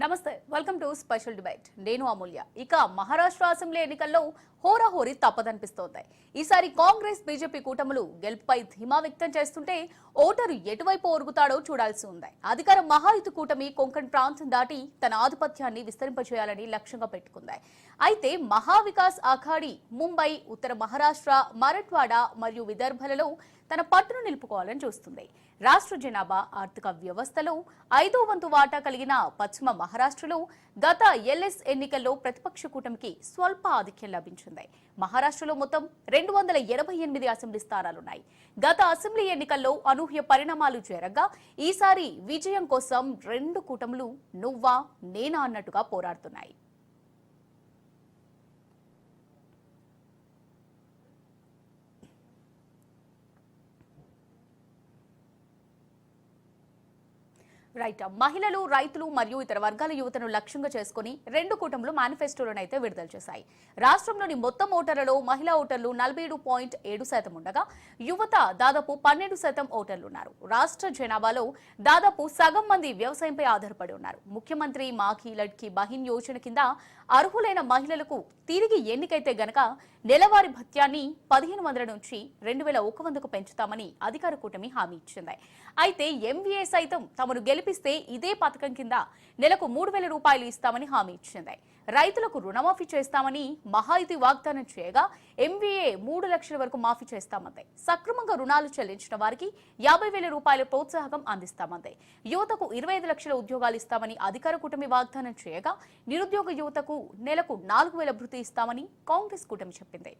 నమస్తే welcome to special debate నేను అమూల్య. ఇక మహారాష్ట్ర అసెంబ్లీ ఎన్నికల్లో హోరాహోరీ తప్పదనిపిస్తోంది. ఈసారి కాంగ్రెస్ బీజేపీ కూటములు గెలుపుపై ధీమా వ్యక్తం చేస్తుంటే ఓటరు ఎటువైపు ఒరుగుతాడో చూడాల్సి ఉంది. అధికార మహాయుత కూటమి కొంకణ్ ప్రాంతం దాటి తన ఆధిపత్యాన్ని విస్తరింపజేయాలని లక్ష్యంగా పెట్టుకుంది. అయితే మహావికాస్ ఆఖాడి ముంబై ఉత్తర మహారాష్ట్ర మరఠ్వాడ మరియు విదర్భలలో తన పట్టును నిలుపుకోవాలని చూస్తుంది. రాష్ట్ర జనాభా ఆర్థిక వ్యవస్థలో ఐదో వంతు వాటా కలిగిన పశ్చిమ మహారాష్ట్రలో గత ఎల్ఎస్ ఎన్నికల్లో ప్రతిపక్ష కూటమికి స్వల్ప ఆధిక్యం లభించింది. మహారాష్ట్రలో మొత్తం రెండు వందల ఎనభై ఎనిమిది అసెంబ్లీ స్థానాలున్నాయి. గత అసెంబ్లీ ఎన్నికల్లో అనూహ్య పరిణామాలు చేరగా ఈసారి విజయం కోసం రెండు కూటములు నువ్వా నేనా అన్నట్టుగా పోరాడుతున్నాయి. రైట్ మహిళలు రైతులు మరియు ఇతర వర్గాల యువతను లక్ష్యంగా చేసుకుని రెండు కూటములు మేనిఫెస్టోలను అయితే విడుదల చేశాయి. రాష్ట్రంలోని మొత్తం ఓటర్లలో మహిళా ఓటర్లు నలభై ఏడు పాయింట్ ఏడు శాతం ఉండగా యువత దాదాపు పన్నెండు శాతం ఓటర్లు ఉన్నారు రాష్ట్ర జనాభాలో దాదాపు సగం మంది వ్యవసాయంపై ఆధారపడి ఉన్నారు. ముఖ్యమంత్రి మాఖీ లడ్కి బహిన్ యోజన కింద అర్హులైన మహిళలకు తిరిగి ఎన్నికైతే గనక నెలవారీ భత్యాన్ని పదిహేను వందల నుంచి రెండు వేల ఒక వందకు పెంచుతామని అధికార కూటమి హామీ ఇచ్చింది. అయితే ఎంవీఏ సైతం తమను గెలిపిస్తే ఇదే పథకం కింద నెలకు మూడు వేల రూపాయలు ఇస్తామని హామీ ఇచ్చింది. రైతులకు రుణమాఫీ చేస్తామని మహాయితీ వాగ్దానం చేయగా ఎంవీఏ మూడు లక్షల వరకు మాఫీ చేస్తామంది. సక్రమంగా రుణాలు చెల్లించిన వారికి యాభై వేల రూపాయల ప్రోత్సాహకం అందిస్తామంది. యువతకు ఇరవై ఐదు లక్షల ఉద్యోగాలు ఇస్తామని అధికార కూటమి వాగ్దానం చేయగా నిరుద్యోగ యువతకు నెలకు నాలుగు వేల భృతి ఇస్తామని కాంగ్రెస్ కూటమి చెప్పింది.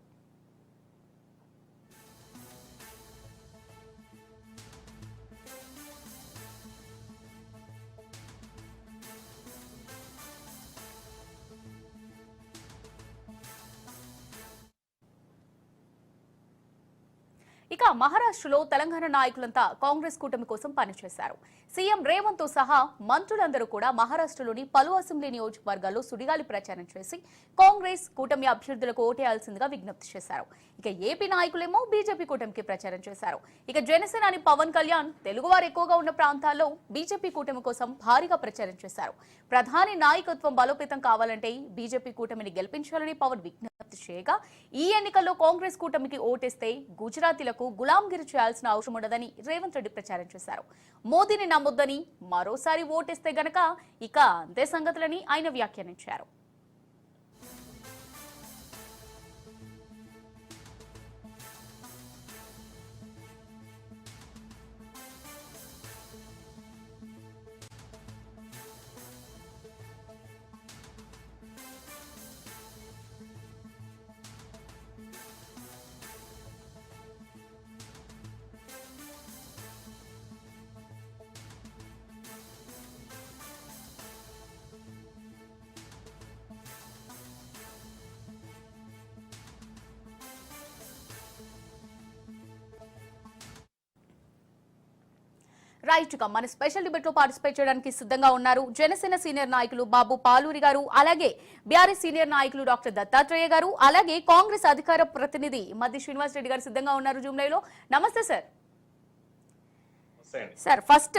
మహారాష్ట్రలో తెలంగాణ నాయకులంతా కాంగ్రెస్ కూటమి కోసం పనిచేశారు. సీఎం రేవంత్తో సహా మంత్రులందరూ కూడా మహారాష్ట్రలోని పలు అసెంబ్లీ నియోజకవర్గాల్లో సుడిగాలి ప్రచారం చేసి కాంగ్రెస్ కూటమి అభ్యర్థులకు ఓటేయాల్సిందిగా విజ్ఞప్తి చేశారు. ఇక ఏపీ నాయకులేమో బీజేపీ కూటమికి ప్రచారం చేశారు. ఇక జనసేనాని పవన్ కళ్యాణ్ తెలుగువారు ఎక్కువగా ఉన్న ప్రాంతాల్లో బీజేపీ కూటమి కోసం భారీగా ప్రచారం చేశారు. ప్రధాని నాయకత్వం బలోపేతం కావాలంటే బీజేపీ కూటమిని గెలిపించాలని పవన్ విజ్ఞప్తి చేయగా ఈ ఎన్నికల్లో కాంగ్రెస్ కూటమికి ఓటేస్తే గుజరాతీలకు గులాంగిరి చేయాల్సిన అవసరం ఉండదని రేవంత్ రెడ్డి ప్రచారం చేశారు. మోదీని నమ్మొద్దని మరోసారి ఓటేస్తే గనక ఇక అంతే సంగతులని ఆయన వ్యాఖ్యానించారు. రైట్గా మన స్పెషల్ డిబేట్లో పార్టిసిపేట్ చేయడానికి సిద్ధంగా ఉన్నారు. జనసేన సీనియర్ నాయకులు బాబు పాలూరి గారు అలాగే బీఆర్ఎస్ సీనియర్ నాయకులు డాక్టర్ దత్తాత్రేయ గారు అలాగే కాంగ్రెస్ అధికార ప్రతినిధి మధ్య శ్రీనివాస్ రెడ్డి గారు సిద్ధంగా ఉన్నారు జూమ్లైలో నమస్తే సార్. సార్ ఫస్ట్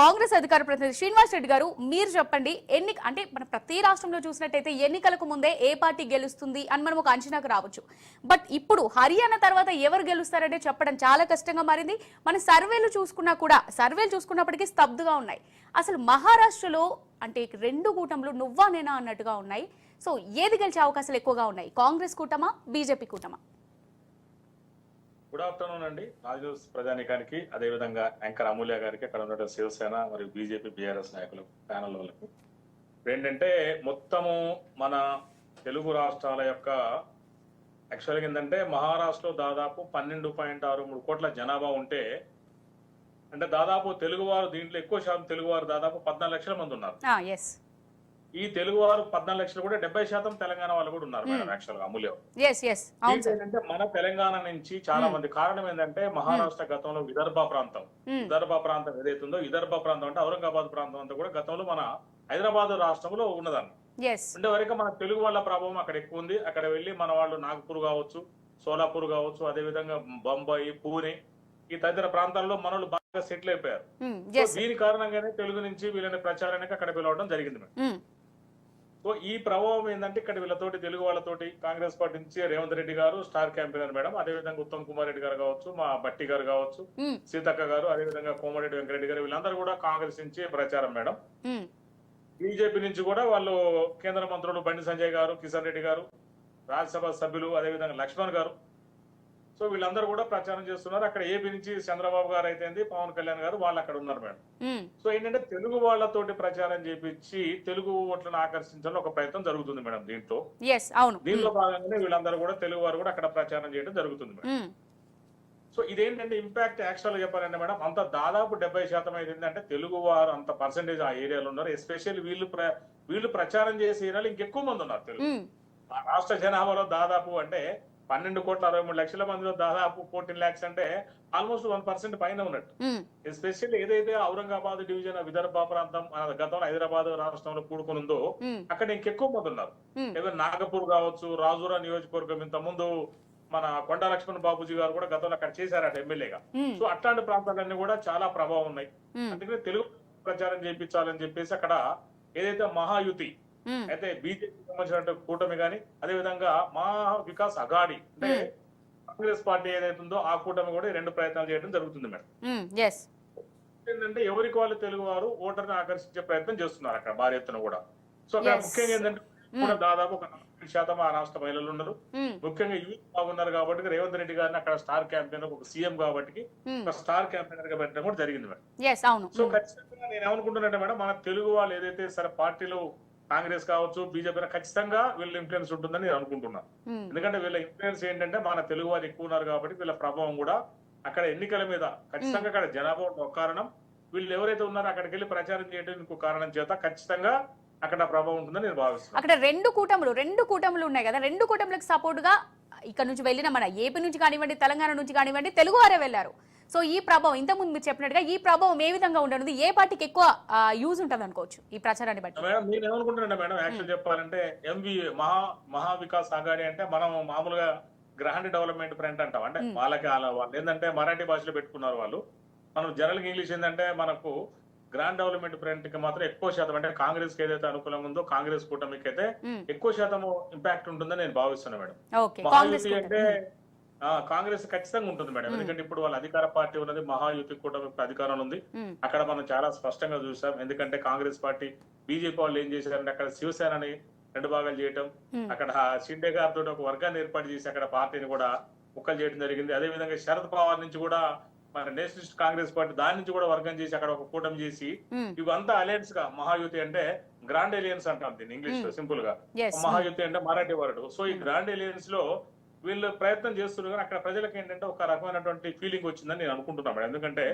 కాంగ్రెస్ అధికార ప్రతినిధి శ్రీనివాస్ రెడ్డి గారు మీరు చెప్పండి ఎన్ని అంటే మన ప్రతి రాష్ట్రంలో చూసినట్టయితే ఎన్నికలకు ముందే ఏ పార్టీ గెలుస్తుంది అని మనం ఒక అంచనాకు రావచ్చు. బట్ ఇప్పుడు హర్యానా తర్వాత ఎవరు గెలుస్తారంటే చెప్పడం చాలా కష్టంగా మారింది. మన సర్వేలు చూసుకున్నా కూడా సర్వేలు చూసుకున్నప్పటికీ స్తబ్దుగా ఉన్నాయి. అసలు మహారాష్ట్రలో అంటే రెండు కూటములు నువ్వా నేనా అన్నట్టుగా ఉన్నాయి. సో ఏది గెలిచే అవకాశాలు ఎక్కువగా ఉన్నాయి? కాంగ్రెస్ కూటమా బీజేపీ కూటమా? గుడ్ ఆఫ్టర్నూన్ అండి. రాజూస్ ప్రజానికానికి అదేవిధంగా యాంకర్ అమూల్య గారికి అక్కడ ఉన్న శివసేన మరియు బీజేపీ బీఆర్ఎస్ నాయకులకు ప్యానల్ వాళ్ళకు. ఏంటంటే మొత్తము మన తెలుగు రాష్ట్రాల యొక్క యాక్చువల్గా ఏంటంటే మహారాష్ట్రలో దాదాపు పన్నెండు పాయింట్ ఆరు మూడు కోట్ల జనాభా ఉంటే అంటే దాదాపు తెలుగువారు దీంట్లో ఎక్కువ శాతం తెలుగువారు దాదాపు పద్నాలుగు లక్షల మంది ఉన్నారు. ఈ తెలుగువారు పద్నాలుగు లక్షలు కూడా డెబ్బై శాతం తెలంగాణ వాళ్ళు కూడా ఉన్నారు మేడం అమూల్యం. ఎస్ ఎస్ అవును సార్. ఏంటంటే మన తెలంగాణ నుంచి చాలా మంది కారణం ఏంటంటే మహారాష్ట్ర గతంలో విదర్భ ప్రాంతం. విదర్భ ప్రాంతం ఏదైతుందో విదర్భ ప్రాంతం అంటే ఔరంగాబాద్ ప్రాంతం అంతా కూడా గతంలో మన హైదరాబాద్ రాష్ట్రంలో ఉన్నదాన్ని ఉండే వరకు మన తెలుగు వాళ్ళ ప్రభావం అక్కడ ఎక్కువ ఉంది. అక్కడ వెళ్ళి మన వాళ్ళు నాగపూర్ కావచ్చు సోలాపూర్ కావచ్చు అదే విధంగా బొంబాయి పూణే ఈ తదితర ప్రాంతాల్లో మనోళ్ళు సెటిల్ అయిపోయారు. దీని కారణంగానే తెలుగు నుంచి వీళ్ళని ప్రచారానికి అక్కడ పిలవడం జరిగింది మేడం. సో ఈ ప్రభావం ఏంటంటే ఇక్కడ వీళ్ళతోటి తెలుగు వాళ్ళతోటి కాంగ్రెస్ పార్టీ నుంచి రేవంత్ రెడ్డి గారు స్టార్ క్యాంపెయినర్ మేడం. అదేవిధంగా ఉత్తమ్ కుమార్ రెడ్డి గారు కావచ్చు మా బట్టి గారు కావచ్చు సీతక్క గారు అదేవిధంగా కోమరెడ్డి వెంకరెడ్డి గారు వీళ్ళందరూ కూడా కాంగ్రెస్ నుంచి ప్రచారం మేడం. బీజేపీ నుంచి కూడా వాళ్ళు కేంద్ర మంత్రులు బండి సంజయ్ గారు కిషన్ రెడ్డి గారు రాజ్యసభ సభ్యులు అదేవిధంగా లక్ష్మణ్ గారు సో వీళ్ళందరూ కూడా ప్రచారం చేస్తున్నారు. అక్కడ ఏపీ నుంచి చంద్రబాబు గారు అయితే పవన్ కళ్యాణ్ గారు వాళ్ళు అక్కడ ఉన్నారు మేడం. సో ఏంటంటే తెలుగు వాళ్ళతోటి ప్రచారం చేపించి తెలుగు ఓట్లను ఆకర్షించాలని ఒక ప్రయత్నం జరుగుతుంది మేడం దీంట్లో. దీనిలో భాగంగానే వీళ్ళందరూ కూడా తెలుగు వారు కూడా అక్కడ ప్రచారం చేయడం జరుగుతుంది మేడం. సో ఇదేంటంటే ఇంపాక్ట్ యాక్చువల్గా చెప్పాలంటే మేడం అంత దాదాపు డెబ్బై శాతం అయితే ఏంటంటే తెలుగు వారు అంత పర్సెంటేజ్ ఆ ఏరియాలో ఉన్నారు. ఎస్పెషల్లీ వీళ్ళు వీళ్ళు ప్రచారం చేసే ఏరియాలో ఇంకెక్కువ మంది ఉన్నారు తెలుగు. ఆ రాష్ట్ర జనాభాలో దాదాపు అంటే పన్నెండు కోట్ల అరవై మూడు లక్షల మందిలో దాదాపు ఫోర్టీన్ ల్యాక్స్ అంటే ఆల్మోస్ట్ వన్ పర్సెంట్ పైన ఉన్నట్టు. ఎస్పెషల్లీ ఏదైతే ఔరంగాబాద్ డివిజన్ విదర్భ ప్రాంతం గతంలో హైదరాబాద్ రాష్ట్రంలో కూడుకుని ఉందో అక్కడ ఇంకెక్కువ మంది ఉన్నారు. ఏదో నాగపూర్ కావచ్చు రాజురా నియోజకవర్గం ఇంత ముందు మన కొండా లక్ష్మణ్ బాబుజీ గారు కూడా గతంలో అక్కడ చేశారట ఎమ్మెల్యేగా. సో అట్లాంటి ప్రాంతాలన్నీ కూడా చాలా ప్రభావం ఉన్నాయి. అందుకని తెలుగు ప్రచారం చేయించాలని చెప్పేసి అక్కడ ఏదైతే మహాయుతి అయితే బీజేపీ సంబంధించిన కూటమి కానీ అదే విధంగా మహా వికాస్ అఘాడి అంటే. కాంగ్రెస్ పార్టీ ఏదైతే ఉందో ఆ కూటమి కూడా రెండు ప్రయత్నాలు చేయడం జరుగుతుంది మేడం. ఏంటంటే ఎవరికి వాళ్ళు తెలుగు వారు ఓటర్ని ఆకర్షించే ప్రయత్నం చేస్తున్నారు అక్కడ భారీ ఎత్తున కూడా. సో అక్కడ. ముఖ్యంగా ఏంటంటే కూడా దాదాపు ఒక నలభై శాతం ఆ రాష్ట్ర మహిళలు ఉన్నారు. ఉమ్, ముఖ్యంగా యూత్ బాగున్నారు కాబట్టి రేవంత్ రెడ్డి గారిని అక్కడ స్టార్ క్యాంపెయినర్ ఒక సీఎం కాబట్టి ఒక స్టార్ క్యాంపెయినర్గా పెట్టడం కూడా జరిగింది మేడం. సో ఖచ్చితంగా నేను ఏమనుకుంటున్నానంటే మేడం మన తెలుగు వాళ్ళు ఏదైతే సరే పార్టీలు కాంగ్రెస్ కావచ్చు బీజేపీ ఖచ్చితంగా వీళ్ళ ఇన్ఫ్లుయెన్స్ ఉంటుందని నేను అనుకుంటున్నాను ఎందుకంటే వీళ్ళ ఇన్ఫ్లుయెన్స్ ఏంటంటే మన తెలుగు వారు ఎక్కువ ఉన్నారు కాబట్టి వీళ్ళ ప్రభావం కూడా అక్కడ ఎన్నికల మీద ఖచ్చితంగా అక్కడ జనాభా ఒక కారణం. వీళ్ళు ఎవరైతే ఉన్నారో అక్కడికి వెళ్ళి ప్రచారం చేయడం ఇంకో కారణం చేత ఖచ్చితంగా అక్కడ ప్రభావం ఉంటుందని నేను భావిస్తున్నాను అక్కడ రెండు కూటములు రెండు కూటములు ఉన్నాయి కదా రెండు కూటములకు సపోర్ట్గా ఇక్కడ నుంచి వెళ్ళిన మన ఏపీ నుంచి కానివ్వండి తెలంగాణ నుంచి కానివ్వండి తెలుగు వారే వెళ్ళారు. సో ఈ ప్రభావం ఇంతకుముందు మీరు చెప్పినట్టుగా ఈ ప్రభావం ఏ విధంగా ఉండనుంది? ఏ పార్టీకి ఎక్కువ యూజ్ ఉంటుంది అనుకోవచ్చు ఈ ప్రచారాన్ని బట్టి? మేడం నేను ఏమనుకుంటున్నా మేడం యాక్చువల్ చెప్పాలంటే ఎంవి మహా మహా వికాస్ అఘాడి అంటే మనం మామూలుగా గ్రాండ్ డెవలప్మెంట్ ఫ్రంట్ అంటాం. అంటే. వాళ్ళకి అలా వాళ్ళు ఏంటంటే మరాఠీ భాషలో పెట్టుకున్నారు వాళ్ళు. మనం జనరల్ ఇంగ్లీష్ ఏంటంటే మనకు గ్రాండ్ డెవలప్మెంట్ ఫ్రంట్కి మాత్రం ఎక్కువ శాతం అంటే కాంగ్రెస్కి ఏదైతే అనుకూలంగా ఉందో కాంగ్రెస్ కూటమికి అయితే ఎక్కువ శాతం ఇంపాక్ట్ ఉంటుందని నేను భావిస్తున్నాను మేడం. మహాయుతి అంటే కాంగ్రెస్ ఖచ్చితంగా ఉంటుంది మేడం. ఎందుకంటే ఇప్పుడు వాళ్ళ అధికార పార్టీ ఉన్నది మహాయుతి కూటమి అధికారంలో ఉంది. అక్కడ మనం చాలా స్పష్టంగా చూసాం. ఎందుకంటే కాంగ్రెస్ పార్టీ బీజేపీ వాళ్ళు ఏం చేశారంటే అక్కడ శివసేనని రెండు భాగాలు చేయటం అక్కడ షిండే గారితో ఒక వర్గాన్ని ఏర్పాటు చేసి అక్కడ పార్టీని కూడా ముక్కలు చేయడం జరిగింది. అదే విధంగా శరద్ పవార్ నుంచి కూడా మన నేషనలిస్ట్ కాంగ్రెస్ పార్టీ దాని నుంచి కూడా వర్గం చేసి అక్కడ ఒక కూటమి చేసి ఇవంతా అలయన్స్గా మహాయుతి అంటే గ్రాండ్ ఎలియన్స్ అంటాం దీన్ని ఇంగ్లీష్లో సింపుల్గా మహాయుతి అంటే మరాఠీ వర్డ్. సో ఈ గ్రాండ్ ఎలియన్స్లో వీళ్ళు ప్రయత్నం చేస్తున్నారు కానీ అక్కడ ప్రజలకు ఏంటంటే ఒక రకమైనటువంటి ఫీలింగ్ వచ్చిందని నేను అనుకుంటున్నాను మేడం. ఎందుకంటే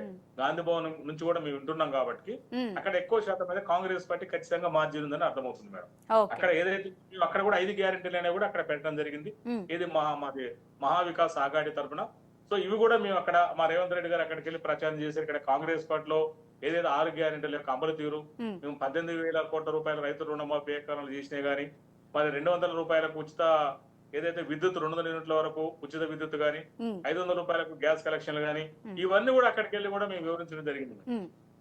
గాంధీ భవన్ నుంచి కూడా మేము వింటున్నాం కాబట్టి అక్కడ ఎక్కువ శాతం మీద కాంగ్రెస్ పార్టీ ఖచ్చితంగా మార్జిన్ ఉందని అర్థమవుతుంది మేడం. అక్కడ ఏదైతే అక్కడ కూడా ఐదు గ్యారెంటీలు అనేవి కూడా అక్కడ పెట్టడం జరిగింది. ఇది మహా మాది మహావికాస్ ఆఘాడి తరఫున సో ఇవి కూడా మేము అక్కడ మా రేవంత్ రెడ్డి గారు అక్కడికి వెళ్ళి ప్రచారం చేశారు. ఇక్కడ కాంగ్రెస్ పార్టీలో ఏదైతే ఆరు గ్యారెంటీల యొక్క అమలు తీరు మేము. పద్దెనిమిది వేల కోట్ల రూపాయల రైతు రుణమాఫీ ఏకరణలు చేసినాయి కానీ మరి రెండు వందల రూపాయలకు ఉచిత ఏదైతే విద్యుత్ రెండు వందల యూనిట్ల వరకు ఉచిత విద్యుత్ ఉమ్, ఐదు వందల రూపాయలకు గ్యాస్ కలెక్షన్లు Hmm. ఇవన్నీ కూడా అక్కడికి వెళ్ళి కూడా మేము వివరించడం జరిగింది.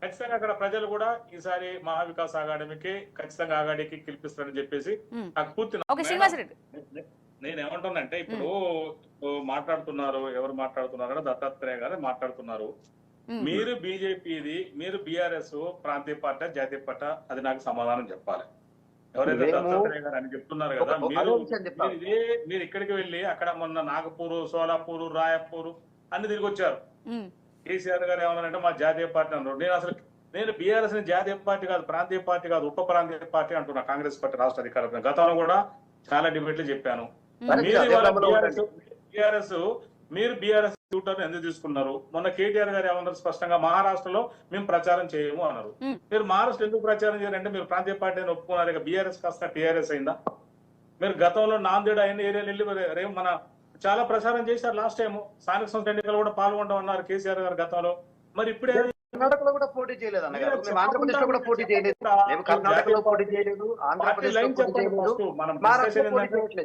ఖచ్చితంగా అక్కడ ప్రజలు కూడా ఈసారి మహావికాస్ అకాడమీకి ఖచ్చితంగా అకాడమీకి గెలిపిస్తారని చెప్పేసి. నాకు పూర్తి నేను ఏమంటున్నానంటే ఇప్పుడు మాట్లాడుతున్నారు ఎవరు మాట్లాడుతున్నారు దత్తాత్రేయ గారు మాట్లాడుతున్నారు. మీరు బీజేపీది మీరు బీఆర్ఎస్ ప్రాంతీయ పార్టీ జాతీయ పార్టీ అది నాకు సమాధానం చెప్పాలి. ఎవరైతే మేము- దత్తాత్రేయ గారు అని చెప్తున్నారు కదా ఒక- మీరు. మీరు ఇక్కడికి వెళ్ళి అక్కడ మొన్న నాగపూర్ సోలాపూర్ రాయపూర్ అన్ని తిరిగి వచ్చారు. కేసీఆర్ గారు ఏమన్నారంటే మా జాతీయ పార్టీ అన్నారు. నేను అసలు నేను బీఆర్ఎస్ని జాతీయ పార్టీ కాదు ప్రాంతీయ పార్టీ కాదు ఉప ప్రాంతీయ పార్టీ అంటున్నా కాంగ్రెస్ పార్టీ రాష్ట్ర అధికార గతంలో కూడా చాలా డిబేట్లు చెప్పాను. మీరు బీఆర్ఎస్ మీరు బీఆర్ఎస్ ట్యూటర్ ఎందుకు తీసుకున్నారు? మొన్న కేటీఆర్ గారు ఏమన్నారు స్పష్టంగా మహారాష్ట్రలో మేము ప్రచారం చేయము అన్నారు. మీరు మహారాష్ట్ర ఎందుకు ప్రచారం చేయాలంటే మీరు ప్రాంతీయ పార్టీ అని ఒప్పుకున్నారు. ఇక బీఆర్ఎస్ కాస్త టీఆర్ఎస్ అయిందా? మీరు గతంలో నాందేడ్ అయిన ఏరియాలు వెళ్ళి మరి రేపు మన చాలా ప్రచారం చేశారు లాస్ట్ టైం స్థానిక సంస్థ ఎన్నికలు కూడా పాల్గొంటాం అన్నారు కేసీఆర్ గారు గతంలో. మరి ఇప్పుడే కర్ణాటకలో కూడా పోటీ చేయలేదు అన్నగారు. మీరు మేము ఆంధ్రప్రదేశ్లో కూడా పోటీ చేయలేదు. మేము కర్ణాటకలో పోటీ చేయలేదు. ఆంధ్రప్రదేశ్లో పోటీ చేయలేదు.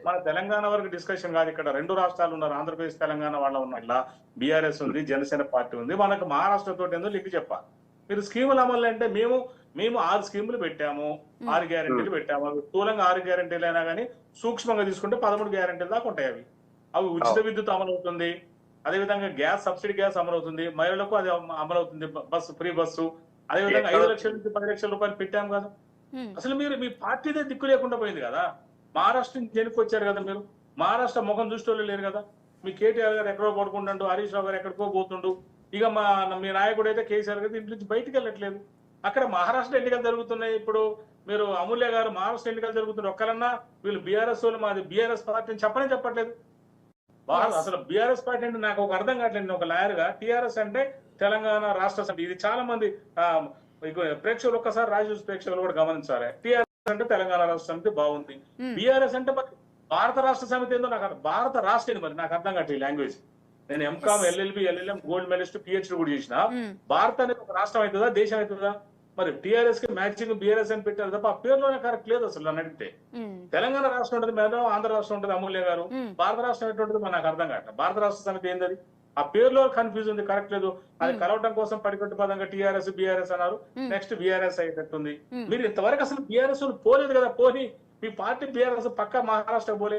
మనం తెలంగాణ వరకు డిస్కషన్ కాదు ఇక్కడ. రెండు రాష్ట్రాలు ఉన్నారు. ఆంధ్రప్రదేశ్ తెలంగాణ వాళ్ళ ఉన్న ఇలా బీఆర్ఎస్ ఉంది జనసేన పార్టీ ఉంది. మనకు మహారాష్ట్ర తోటి ఏందో లింక్ చెప్పాలి. మీరు స్కీములు అమలు అంటే మేము మేము ఆరు స్కీములు పెట్టాము. ఆరు గ్యారెంటీలు పెట్టాము. అవి స్థూలంగా ఆరు గ్యారెంటీలు అయినా కానీ సూక్ష్మంగా తీసుకుంటే పదమూడు గ్యారెంటీలు దాకా ఉంటాయి అవి. అవి ఉచిత విద్యుత్ అమలు అవుతుంది. అదేవిధంగా గ్యాస్ సబ్సిడీ గ్యాస్ అమలు అవుతుంది మహిళలకు అది అమలు అవుతుంది బస్సు ఫ్రీ బస్సు. అదేవిధంగా ఐదు లక్షల నుంచి పది లక్షల రూపాయలు పెట్టాం కదా. అసలు మీరు మీ పార్టీదే దిక్కు లేకుండా పోయింది కదా. మహారాష్ట్ర నుంచి జైలుకి వచ్చారు కదా మీరు. మహారాష్ట్ర ముఖం దృష్టిలో లేరు కదా. మీ కేటీఆర్ గారు ఎక్కడో పడుకుంటుండు హరీష్ రావు గారు ఎక్కడికో పోతుండు. ఇక మా మీ నాయకుడు అయితే కేసీఆర్ గారు ఇంటి నుంచి బయటికి వెళ్ళట్లేదు. అక్కడ మహారాష్ట్ర ఎన్నికలు జరుగుతున్నాయి ఇప్పుడు. మీరు అమూల్య గారు మహారాష్ట్ర ఎన్నికలు జరుగుతున్నారు ఒక్కరన్నా వీళ్ళు బీఆర్ఎస్ వాళ్ళు మాది బీఆర్ఎస్ పార్టీ అని చెప్పనే చెప్పట్లేదు. బా- Yes. అసలు బీఆర్ఎస్ పార్టీ అంటే నాకు ఒక అర్థం కావట్లేదు. నేను ఒక లాయర్గా టీఆర్ఎస్ అంటే తెలంగాణ రాష్ట్ర సమితి. ఇది చాలా మంది ప్రేక్షకులు ఒక్కసారి రాజు ప్రేక్షకులు కూడా గమనించాలి. టీఆర్ఎస్ అంటే తెలంగాణ రాష్ట్ర సమితి బాగుంది. బీఆర్ఎస్ అంటే మరి భారత రాష్ట్ర సమితి ఏందో నాకు భారత రాష్ట్ర మరి నాకు అర్థం కావట్లేదు లాంగ్వేజ్ నేను MCom. LLB LLM gold medalist PhD కూడా చేసిన. ఉమ్, భారత్ అనేది ఒక రాష్ట్రం అవుతుందా? దేశం అవుతుందా? మరి టిఆర్ఎస్కి మ్యాచింగ్ బీఆర్ఎస్ అని పెట్టారు తప్ప ఆ పేరులోనే కరెక్ట్ లేదు అసలు నన్ను అడిగితే. తెలంగాణ రాష్ట్రం ఉంటుంది మేడం ఆంధ్ర రాష్ట్రం ఉంటుంది అమూల్య గారు. భారత రాష్ట్రం ఎటువంటిది మరి నాకు అర్థం కావట్లేదు. భారత రాష్ట్ర సమితి ఏంటది ఆ పేరులో కన్ఫ్యూజ్ ఉంది కరెక్ట్ లేదు. అది. కలవటం కోసం పడికట్టు పదంగా టీఆర్ఎస్ బీఆర్ఎస్ అన్నారు. నెక్స్ట్ బీఆర్ఎస్ అయ్యేటట్టుంది. మీరు ఇంతవరకు అసలు బీఆర్ఎస్ పోలేదు కదా పోని? మీ పార్టీ బీఆర్ఎస్ పక్క మహారాష్ట్ర పోలే.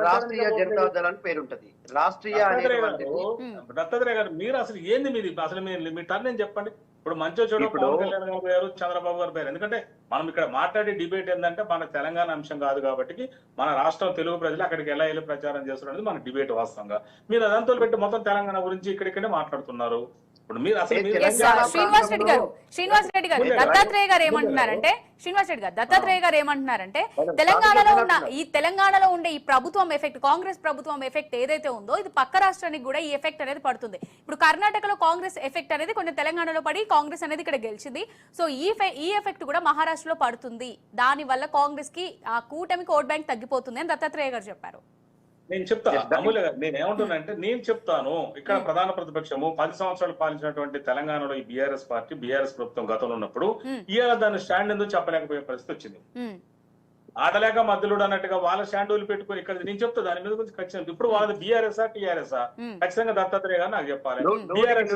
రాష్ట్రీయ జనతా. దళ అని పేరుంటది. రాష్ట్రీయ దత్తాత్రేయ గారు, మీరు అసలు ఏంది మీది? అసలు మీ మీ టర్న్ ఏం చెప్పండి? ఇప్పుడు మంచో చెడు ఇప్పుడు- పవన్ కళ్యాణ్ గారు పోయారు చంద్రబాబు గారు పోయారు. ఎందుకంటే మనం ఇక్కడ మాట్లాడే డిబేట్ ఏంటంటే మన తెలంగాణ అంశం కాదు కాబట్టి మన రాష్ట్రం తెలుగు ప్రజలు అక్కడికి ఎలా వెళ్ళి ప్రచారం చేస్తున్నది మన డిబేట్ వాస్తవంగా. మీరు అదంతా పెట్టి మొత్తం తెలంగాణ గురించి ఇక్కడిక్కడే మాట్లాడుతున్నారు. ఇప్పుడు మీరు అసలు శ్రీనివాస్ రెడ్డి గారు శ్రీనివాస్ రెడ్డి గారు. దత్తాత్రేయ గారు ఏమంటున్నారంటే శ్రీనివాస్ రెడ్డి గారు దత్తాత్రేయ గారు ఏమంటున్నారంటే తెలంగాణలో ఉన్న. ఈ తెలంగాణలో ఉండే ఈ ప్రభుత్వం ఎఫెక్ట్ కాంగ్రెస్ ప్రభుత్వం ఎఫెక్ట్ ఏదైతే ఉందో ఇది పక్క రాష్ట్రానికి కూడా ఈ ఎఫెక్ట్ అనేది పడుతుంది. ఇప్పుడు కర్ణాటకలో కాంగ్రెస్ ఎఫెక్ట్ అనేది కొంచెం తెలంగాణలో పడి కాంగ్రెస్ అనేది ఇక్కడ గెలిచింది. సో ఈ ఈ ఎఫెక్ట్ కూడా మహారాష్ట్రలో పడుతుంది. దాని వల్ల కాంగ్రెస్కి ఆ కూటమికి ఓట్ బ్యాంక్ తగ్గిపోతుంది అని దత్తాత్రేయ గారు చెప్పారు. నేను చెప్తా అమూల్య గారు నేను ఏమంటున్నా అంటే నేను చెప్తాను ఇక్కడ ప్రధాన ప్రతిపక్షము పది సంవత్సరాలు పాలించినటువంటి తెలంగాణలో ఈ బీఆర్ఎస్ పార్టీ బీఆర్ఎస్ ప్రభుత్వం గతంలో ఉన్నప్పుడు Hmm. ఇవాళ దాని స్టాండ్ ఎందుకు చెప్పలేకపోయే పరిస్థితి వచ్చింది. ఉమ్, ఆడలేక మధ్యలో అన్నట్టుగా వాళ్ళ స్టాండ్ పెట్టుకుని ఇక్కడ నేను చెప్తా దాని మీద కొంచెం ఖచ్చితంగా ఇప్పుడు వాళ్ళది బీఆర్ఎస్ టీఆర్ఎస్ ఖచ్చితంగా దత్తాత్రేయ గారు నాకు చెప్పాలి. బీఆర్ఎస్.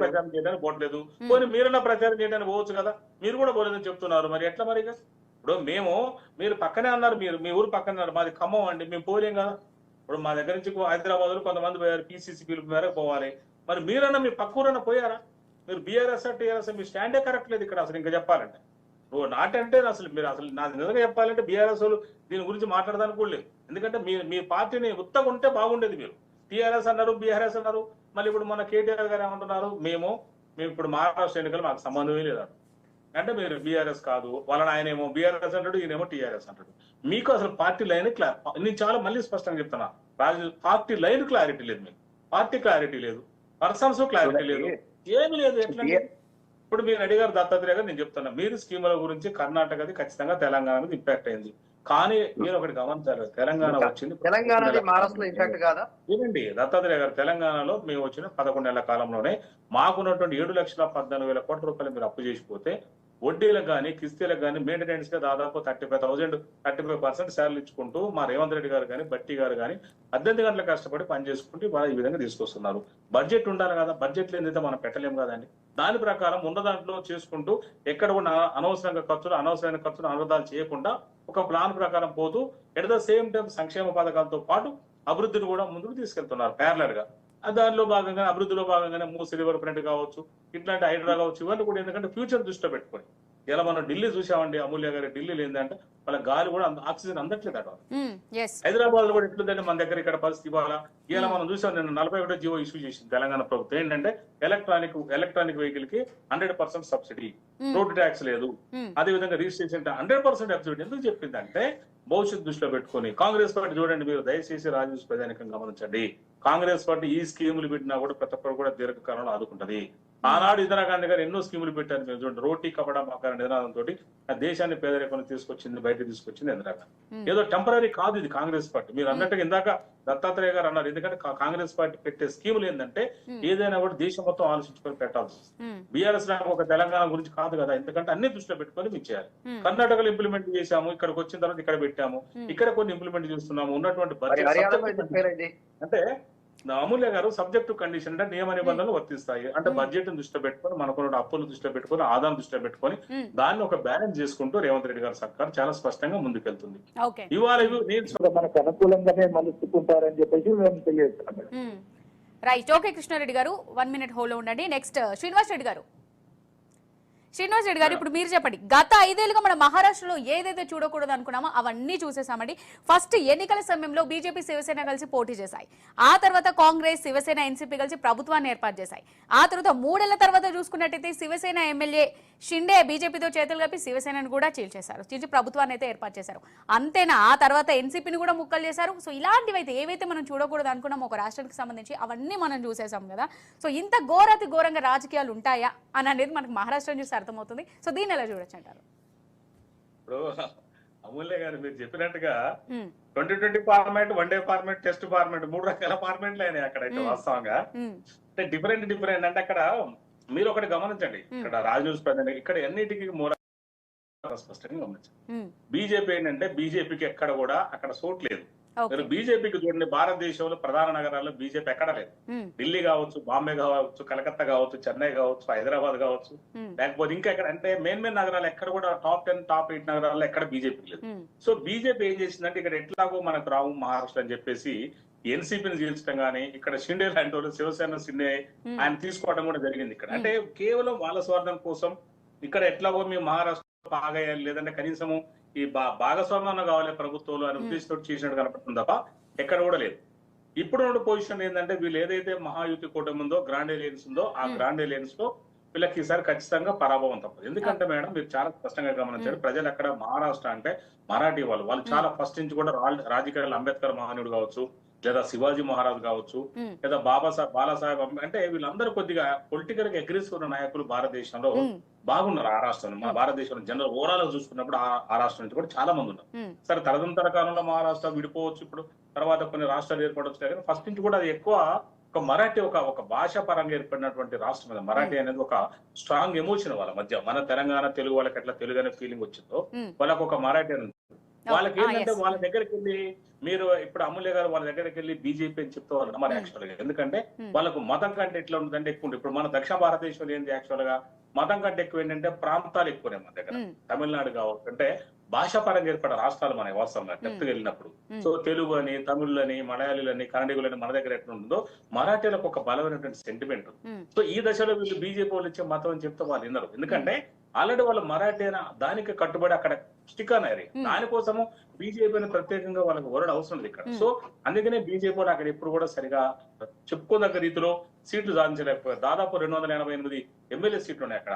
ప్రచారం చేయడానికి పోవట్లేదు పోనీ మీరన్నా ప్రచారం చేయడానికి పోవచ్చు కదా? మీరు కూడా పోలేదని చెప్తున్నారు మరి ఎట్లా మరి? ఇప్పుడు మేము మీరు పక్కనే అన్నారు మీరు మీ ఊరు పక్కనే అన్నారు మాది ఖమ్మం అండి మేము పోలేం కదా? ఇప్పుడు మా దగ్గర నుంచి హైదరాబాద్లో కొంతమంది పోయారు పీసీసీ మేరకు పోవాలి. మరి మీరన్నా మీ పక్క ఊరన్నా పోయారా? మీరు బీఆర్ఎస్ టీఆర్ఎస్ మీ స్టాండే కరెక్ట్ లేదు ఇక్కడ అసలు ఇంకా చెప్పాలంటే. నువ్వు నాటంటే అసలు మీరు అసలు నా నిజంగా చెప్పాలంటే బీఆర్ఎస్ దీని గురించి మాట్లాడడానికి కూడా లేదు. ఎందుకంటే మీ మీ పార్టీని ఉత్తగా ఉంటే బాగుండేది మీరు. టీఆర్ఎస్ అన్నారు బీఆర్ఎస్ అన్నారు మళ్ళీ ఇప్పుడు మన కేటీఆర్ గారు ఏమంటున్నారు? మేము మేము ఇప్పుడు మహారాష్ట్ర ఎన్నికలు మాకు సంబంధమే లేదు అంటే మీరు బీఆర్ఎస్ కాదు వాళ్ళని ఆయన ఏమో బీఆర్ఎస్ అంటాడు ఈయనేమో టీఆర్ఎస్ అంటాడు. మీకు అసలు పార్టీ లైన్ క్లారి నేను చాలా మళ్ళీ స్పష్టంగా చెప్తున్నా. రాజు పార్టీ లైన్ క్లారిటీ లేదు మీకు. పార్టీ క్లారిటీ లేదు. పర్సన్స్ క్లారిటీ లేదు. ఏమి లేదు ఎట్లా ఇప్పుడు మీరు అడిగారు దత్తాత్రేయ గారు నేను చెప్తున్నా. మీరు స్కీముల గురించి కర్ణాటకది ఖచ్చితంగా తెలంగాణ ఇంపాక్ట్ అయింది. కానీ మీరు ఒకటి గమనించారు తెలంగాణ వచ్చింది తెలంగాణది మహారాష్ట్రలో ఇంపాక్ట్ కాదా? ఏనండి దత్తాత్రేయ గారు తెలంగాణలో మేము వచ్చిన పదకొండు నెలల కాలంలోనే మాకున్నటువంటి ఏడు లక్షల పద్నాలుగు వేల కోట్ల రూపాయలు మీరు అప్పు చేసిపోతే వడ్డీలకు కానీ కిస్తీలకు కానీ మెయింటెనెన్స్గా దాదాపు thirty five thousand thirty five percent salary ఇచ్చుకుంటూ మా రేవంత్ రెడ్డి గారు కానీ బట్టి గారు కానీ పద్దెనిమిది గంటలు కష్టపడి పనిచేసుకుంటూ ఇవాళ ఈ విధంగా తీసుకొస్తున్నారు. బడ్జెట్ ఉండాలి కదా బడ్జెట్ లేనిదైతే మనం పెట్టలేము కదండి. దాని ప్రకారం ఉన్న దాంట్లో చేసుకుంటూ ఎక్కడ కూడా అనవసరంగా ఖర్చులు అనవసరమైన ఖర్చులు అనర్థాలు చేయకుండా ఒక ప్లాన్ ప్రకారం పోతూ ఎట్ ద సేమ్ టైం సంక్షేమ పథకాలతో పాటు అభివృద్ధిని కూడా ముందుకు తీసుకెళ్తున్నారు ప్యారలర్గా దానిలో భాగంగా అభివృద్ధిలో భాగంగానే మూసి రివర్ ఫ్రంట్ కావచ్చు ఇట్లాంటి హైడ్రా కావచ్చు ఇవన్నీ కూడా ఎందుకంటే ఫ్యూచర్ దృష్టిలో పెట్టుకొని. ఇలా మనం ఢిల్లీ చూసామండి అమూల్య గారి ఢిల్లీలో ఏంటంటే వాళ్ళ గాలి కూడా ఆక్సిజన్ అందట్లేదు అక్కడ. హైదరాబాద్లో కూడా ఎట్లుందంటే మన దగ్గర ఇక్కడ పరిస్థితి ఇవాళ ఇలా మనం చూసాం నేను నలభై ఒకటో జీవో ఇష్యూ చేసింది తెలంగాణ ప్రభుత్వం. ఏంటంటే ఎలక్ట్రానిక్ ఎలక్ట్రానిక్ వెహికల్కి hundred percent subsidy. Road tax లేదు. అదే విధంగా రిజిస్ట్రేషన్ హండ్రెడ్ పర్సెంట్ సబ్సిడీ. ఎందుకు చెప్పిందంటే భవిష్యత్ దృష్టిలో పెట్టుకొని కాంగ్రెస్ పార్టీ చూడండి మీరు దయచేసి రాజు ప్రధానికంగా గమనించండి. కాంగ్రెస్ పార్టీ ఈ స్కీములు పెట్టినా కూడా ప్రతి ఒక్కరు కూడా దీర్ఘకాలంలో ఆదుకుంటది. ఆనాడు ఇందిరాగాంధీ గారు ఎన్నో స్కీములు పెట్టారు మీరు చూడండి. రోటీ కపడా మకాన్ నినాదంతో దేశాన్ని పేదరికం తీసుకొచ్చింది బయటకు తీసుకొచ్చింది ఇందిరాగాంధీ ఉమ్, ఏదో టెంపరీ కాదు ఇది కాంగ్రెస్ పార్టీ. మీరు అన్నట్టుగా ఇందాక దత్తాత్రేయ గారు అన్నారు. ఎందుకంటే కాంగ్రెస్ పార్టీ పెట్టే స్కీములు ఏంటంటే ఉమ్, ఏదైనా కూడా దేశం మొత్తం ఆలోచించుకొని పెట్టాల్సి బీఆర్ఎస్ ఒక తెలంగాణ గురించి కాదు కదా. ఎందుకంటే అన్ని దృష్టిలో పెట్టుకొని మేము చేయాలి. కర్ణాటకలో ఇంప్లిమెంట్ చేశాము ఇక్కడికి వచ్చిన తర్వాత ఇక్కడ పెట్టాము. ఇక్కడ కొన్ని ఇంప్లిమెంట్ చేస్తున్నాము ఉన్నటువంటి మరి అంటే అమూల్య గారు సబ్జెక్టు కండిషన్ అంటే నియమ నిబంధనలు వర్తిస్తాయి. అంటే. బడ్జెట్ దృష్టిలో పెట్టుకొని మనకున్న అప్పులు దృష్టిలో పెట్టుకొని ఆదాయం దృష్టిలో పెట్టుకొని దాన్ని ఒక బ్యాలెన్స్ చేసుకుంటూ రేవంత్ రెడ్డి గారి సర్కార్ చాలా స్పష్టంగా ముందుకెళ్తుంది. ఓకే. ఇవాళ నేను మనకు అనుకూలంగానే మలుచుకుంటారని చెప్పేసి మేము తెలియజేస్తున్నాం. రైట్. ఓకే కృష్ణారెడ్డి గారు వన్ మినిట్ హోల్డ్ ఉండండి. నెక్స్ట్ శ్రీనివాస్ రెడ్డి గారు. శ్రీనివాస్ రెడ్డి గారు ఇప్పుడు మీరు చెప్పండి. గత ఐదేళ్ళుగా మన మహారాష్ట్రలో ఏదైతే చూడకూడదు అనుకున్నామో అవన్నీ చూసేసామండి. ఫస్ట్ ఎన్నికల సమయంలో బీజేపీ శివసేన కలిసి పోటీ చేశాయి. ఆ తర్వాత కాంగ్రెస్ శివసేన ఎన్సీపీ కలిసి ప్రభుత్వాన్ని ఏర్పాటు చేశాయి. ఆ తర్వాత మూడేళ్ళ తర్వాత చూసుకున్నట్టయితే శివసేన ఎమ్మెల్యే షిండే బీజేపీతో చేతులు కలిపి శివసేనను కూడా చీల్చేశారు. చీల్చి ప్రభుత్వాన్ని అయితే ఏర్పాటు చేశారు. అంతేనా? ఆ తర్వాత ఎన్సీపీని కూడా ముక్కలు చేశారు. సో ఇలాంటివి అయితే ఏవైతే మనం చూడకూడదు అనుకున్నామో ఒక రాష్ట్రానికి సంబంధించి అవన్నీ మనం చూసేసాం కదా. సో ఇంత ఘోరాతి ఘోరంగా రాజకీయాలు ఉంటాయా? అని అనేది మనకు మహారాష్ట్ర చూసారు అర్థమవుతుంది. సో దీన్ని ఎలా చూడొచ్చు అంటారు? ఇప్పుడు అమూల్య గారు మీరు చెప్పినట్టుగా twenty twenty format one day format test format మూడు రకాల ఫార్మాట్లు అయినాయి అక్కడైతే Hmm. వాస్తవంగా. అంటే డిఫరెంట్ డిఫరెంట్. అంటే అక్కడ మీరు ఒకటి గమనించండి. ఇక్కడ రాజ్ న్యూస్ ఇక్కడ ఎన్నిటికీ మూల స్పష్టంగా గమనించండి. బీజేపీ ఏంటంటే బీజేపీకి ఎక్కడ కూడా అక్కడ సోట్ లేదు. మీరు బీజేపీకి చూడండి భారతదేశంలో ప్రధాన నగరాల్లో బీజేపీ ఎక్కడ లేదు. ఢిల్లీ కావచ్చు బాంబే కావచ్చు కలకత్తా కావచ్చు చెన్నై కావచ్చు హైదరాబాద్ కావచ్చు. లేకపోతే ఇంకా ఎక్కడ అంటే మెయిన్ మెయిన్ నగరాలు ఎక్కడ కూడా టాప్ టెన్ టాప్ ఎయిట్ నగరాల్లో ఎక్కడ బీజేపీ లేదు. సో బీజేపీ ఏం చేసిందంటే ఇక్కడ ఎట్లాగో మనకు రావు మహారాష్ట్ర అని చెప్పేసి ఎన్సీపీని చీల్చడం కానీ ఇక్కడ షిండే లాంటి వాళ్ళు శివసేన షిండే ఉమ్, ఆయన తీసుకోవడం కూడా జరిగింది ఇక్కడ. అంటే కేవలం వాళ్ళ స్వార్థం కోసం ఇక్కడ ఎట్లాగో మేము మహారాష్ట్ర బాగా లేదంటే కనీసము ఈ బా- భాగస్వామ్యం కావాలి ప్రభుత్వంలో అనే. ఉద్దేశంతో చేసినట్టు కనపడుతుంది తప్ప ఎక్కడ కూడా లేదు. ఇప్పుడు ఉన్న పొజిషన్ ఏంటంటే వీళ్ళు ఏదైతే మహాయుతి కూటమి ఉందో గ్రాండ్ ఎలియన్స్ ఉందో ఆ. గ్రాండ్ ఎలియన్స్లో వీళ్ళకి ఈసారి ఖచ్చితంగా పరాభవం తప్పదు. ఎందుకంటే మేడం మీరు చాలా స్పష్టంగా గమనించారు ప్రజలు అక్కడ మహారాష్ట్ర అంటే మరాఠీ వాళ్ళు. వాళ్ళు చాలా ఫస్ట్ నుంచి కూడా రాజకీయాలు అంబేద్కర్ మహానుడు కావచ్చు లేదా శివాజీ మహారాజ్ కావచ్చు లేదా బాబాసాహెబ్ బాలాసాహెబ్ అంటే వీళ్ళందరూ కొద్దిగా పొలిటికల్గా అగ్రెసివ్ ఉన్న నాయకులు భారతదేశంలో బాగున్నారు ఆ రాష్ట్రంలో మన భారతదేశంలో జనరల్ ఓవరాల్గా చూసుకున్నప్పుడు ఆ- ఆ రాష్ట్రం నుంచి కూడా చాలా మంది ఉన్నారు. సరే తదనంతర కాలంలో మహారాష్ట్ర విడిపోవచ్చు ఇప్పుడు. తర్వాత కొన్ని రాష్ట్రాలు ఏర్పడవచ్చు కానీ ఫస్ట్ నుంచి కూడా అది ఎక్కువ ఒక మరాఠీ ఒక ఒక భాష పరంగా ఏర్పడినటువంటి రాష్ట్రం అది మరాఠీ అనేది ఒక స్ట్రాంగ్ ఎమోషన్ వాళ్ళ మధ్య. మన తెలంగాణ తెలుగు వాళ్ళకి ఎట్లా తెలుగు అనే ఫీలింగ్ వచ్చిందో. వాళ్ళకి ఒక మరాఠీ అని. వాళ్ళకి ఏంటంటే. వాళ్ళ దగ్గరికి వెళ్ళి మీరు ఇప్పుడు అమూల్య గారు వాళ్ళ దగ్గరికి వెళ్ళి బీజేపీ అని చెప్తే వాళ్ళు నమ్మరు Hmm. యాక్చువల్గా ఎందుకంటే Hmm. వాళ్ళకు మతం కంటే ఎట్లా ఉంటుందంటే ఎక్కువ. ఇప్పుడు మన దక్షిణ భారతదేశంలో ఏంది యాక్చువల్గా మతం కంటే ఎక్కువ ఏంటంటే ప్రాంతాలు ఎక్కువనే మన దగ్గర ఉమ్, తమిళనాడు కావచ్చు అంటే భాషా పరంగా ఏర్పడే రాష్ట్రాలు మన వాస్తవంగా డెప్త్ Hmm. వెళ్ళినప్పుడు Hmm. సో తెలుగు అని తమిళులని మలయాళీలని కన్నడిగులని మన దగ్గర ఎట్లా ఉంటుందో మరాఠీలకు ఒక బలమైనటువంటి సెంటిమెంట్ సో ఈ దశలో వీళ్ళు బీజేపీ వాళ్ళు ఇచ్చే మతం అని చెప్తే వాళ్ళు వినరు ఎందుకంటే ఆల్రెడీ వాళ్ళు మరాఠీ అయినా దానికి కట్టుబడి అక్కడ స్టిక్ అన్నారు. దానికోసము బీజేపీని ప్రత్యేకంగా వాళ్ళకి వరడు అవసరం లేదు ఇక్కడ. సో అందుకనే బీజేపీ అక్కడ ఎప్పుడు కూడా సరిగా చెప్పుకోదగ్గ రీతిలో సీట్లు సాధించలేకపోయారు. దాదాపు రెండు వందల ఎనభై ఎనిమిది ఎమ్మెల్యే సీట్లు ఉన్నాయి అక్కడ.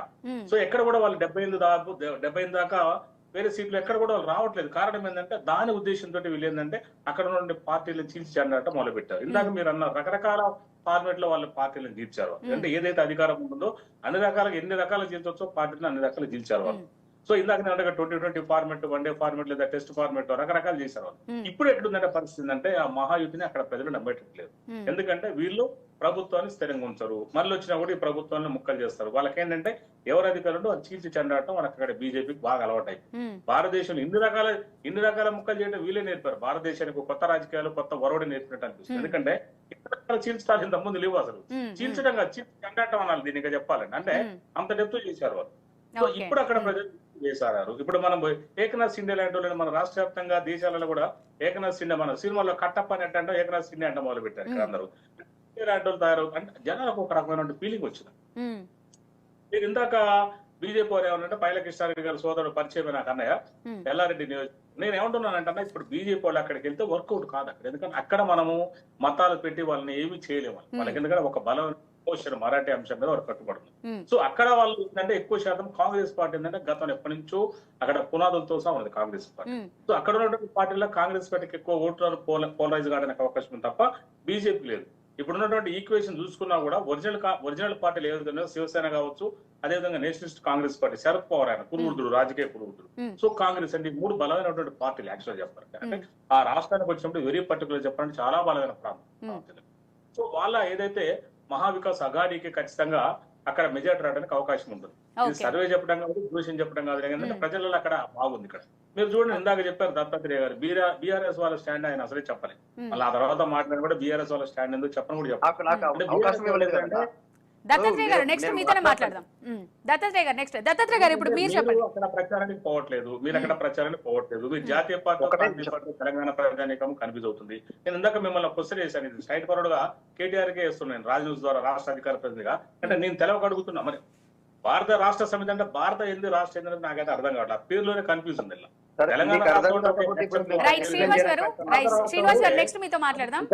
సో ఎక్కడ కూడా వాళ్ళు డెబ్బై ఎనిమిది దాదాపు డెబ్బై ఎనిమిది దాకా వేరే సీట్లు ఎక్కడ కూడా వాళ్ళు రావట్లేదు. కారణం ఏంటంటే దాని ఉద్దేశంతో వీళ్ళు ఏంటంటే అక్కడ నుండి పార్టీలను చీల్చి చెందడం మొదలు పెట్టారు ఇందాక మీరు అన్నారు రకరకాల ఫార్మేట్లో వాళ్ళ పార్టీలను Hmm. అంటే ఏదైతే అధికారం ఉంటుందో అన్ని రకాలుగా ఎన్ని రకాలు చీల్చొచ్చో పార్టీలను అన్ని రకాలు చీల్చారు వాళ్ళు. సో ఇందాక నేను అడగ twenty twenty format one day format లేదా టెస్ట్ ఫార్మెట్ రకరకాలు చేశారు వాళ్ళు. ఉమ్, ఇప్పుడు ఎట్లుందంటే పరిస్థితి అంటే ఆ మహాయుతిని అక్కడ ప్రజలు నమ్మేటట్లేదు. ఉమ్, ఎందుకంటే వీళ్ళు ప్రభుత్వాన్ని స్థిరంగా ఉంచరు. మళ్ళీ వచ్చినా కూడా ఈ ప్రభుత్వాన్ని ముక్కలు చేస్తారు. వాళ్ళకి ఏంటంటే ఎవరు అధికారులు అది చీల్చి చెండాడటం వాళ్ళకి అక్కడ బీజేపీకి బాగా అలవాటై. ఉమ్, భారతదేశంలో ఇన్ని రకాల ఇన్ని రకాల ముక్కలు చేయడం వీళ్ళే నేర్పారు. భారతదేశానికి కొత్త రాజకీయాలు కొత్త వరవడి నేర్పినట్టు అనిపిస్తుంది. Hmm. ఎందుకంటే రకాల చీల్చడాలు ఇంత ముందు లేవు అసలు. చీల్చడం కాదు చీల్చి చెండాటం అనాలి దీనికి చెప్పాలంటే. అంటే అంత డెప్త్ చేశారు వాళ్ళు. సో. ఇప్పుడు అక్కడ ప్రజలు ఇప్పుడు మనం ఏకనాథ్ సిండే లాంటి వాళ్ళని మన రాష్ట్ర వ్యాప్తంగా దేశాలలో కూడా ఏకనాథ్ సిండే మన సినిమాలో కట్టప్ప అని అంటే ఏకనాథ్ సిండే అంటే మొదలు పెట్టారు ఇక్కడ. అందరూ. లాంటి వాళ్ళు తయారు అంటే జనాలకు ఒక రకమైన ఫీలింగ్ వచ్చింది. మీరు ఇందాక బీజేపీ వారు ఏమన్నంటే పైల కృష్ణారెడ్డి గారి సోదరుడు పరిచయం నాకు అన్నయ్య ఎల్లారెడ్డి నియోజక నేను ఏమంటున్నానంటే ఇప్పుడు బీజేపీ వాళ్ళు అక్కడికి వెళ్తే వర్కౌట్ కాదు అక్కడ. ఎందుకంటే అక్కడ మనము మతాలు పెట్టి వాళ్ళని ఏమీ చేయలేము. వాళ్ళకి ఎందుకంటే ఒక బలం పోషన్ మరాఠీ అంశం మీద వారు కట్టుబడుతుంది సో అక్కడ వాళ్ళు ఏంటంటే ఎక్కువ శాతం కాంగ్రెస్ పార్టీ ఏంటంటే గతంలో ఎప్పటి నుంచో అక్కడ పునాదులతో సహా ఉన్నది కాంగ్రెస్ పార్టీ. సో అక్కడ ఉన్నటువంటి పార్టీలో కాంగ్రెస్ పార్టీకి ఎక్కువ ఓట్లు పోల పోలరైజ్ కావడానికి అవకాశం ఉంది తప్ప బీజేపీ లేదు. ఇప్పుడున్నటువంటి ఈక్వేషన్ చూసుకున్నా కూడా ఒరిజినల్ ఒరిజినల్ పార్టీలు ఏదైతే శివసేన కావచ్చు అదేవిధంగా నేషనలిస్ట్ కాంగ్రెస్ పార్టీ శరద్ పవార్ ఆయన కురువృద్ధుడు రాజకీయ Hmm. సో కాంగ్రెస్ అంటే మూడు బలమైనటువంటి పార్టీలు యాక్చువల్ చెప్పారు అంటే ఆ రాష్ట్రానికి వచ్చినప్పుడు వెరీ పర్టికులర్ చెప్పాలంటే చాలా బలమైన ప్రాంతం. సో వాళ్ళ ఏదైతే మహావికాస్ అఘాడీకి ఖచ్చితంగా అక్కడ మెజార్టీ రావడానికి అవకాశం ఉంటుంది. ఇది సర్వే చెప్పడం కాదు దూషణ చెప్పడం కాదు. ఏంటంటే Hmm. ప్రజలలో అక్కడ బాగుంది ఇక్కడ. మీరు చూడండి ఇందాక చెప్పారు దత్తాత్రేయ గారు బీఆర్ఎస్ వాళ్ళ స్టాండ్ ఆయన అసలే చెప్పలేదు. మళ్ళీ ఆ తర్వాత మాట్లాడి కూడా బీఆర్ఎస్ వాళ్ళ స్టాండ్ ఎందుకు చెప్పని కూడా చెప్పారు దత్తాత్రేయ గారు నెక్స్ట్ మీతోనే. మాట్లాడదాం. దత్తాత్రేయ గారు నెక్స్ట్ దత్తాత్రేయ గారు ఇప్పుడు మీరు చెప్పండి. అక్కడ ప్రచారానికి పోవట్లేదు. మీరు అక్కడ ప్రచారానికి పోవట్లేదు. మీరు జాతీయ పార్టీ తెలంగాణ ప్రజానీకం కన్ఫ్యూజ్ అవుతుంది నేను ఇందాక మిమ్మల్ని క్వశ్చన్ చేశాను. ఇది స్ట్రైట్ ఫార్వర్డ్గా కేటీఆర్ కే వేస్తున్నాను రాజ్ న్యూస్ ద్వారా రాష్ట్ర అధికార ప్రతినిధిగా. అంటే నేను తెలవక అడుగుతున్నా మరి. భారత రాష్ట్ర సమితి అంటే భారత ఎందు రాష్ట్ర అనేది నాకైతే అర్థం కావట్లేదు. పేరులోనే కన్ఫ్యూజ్ ఉంది ఇలా. తెలంగాణ శ్రీనివాస్ గారు రైట్ శ్రీనివాస్ గారు నెక్స్ట్ మీతో మాట్లాడదాం.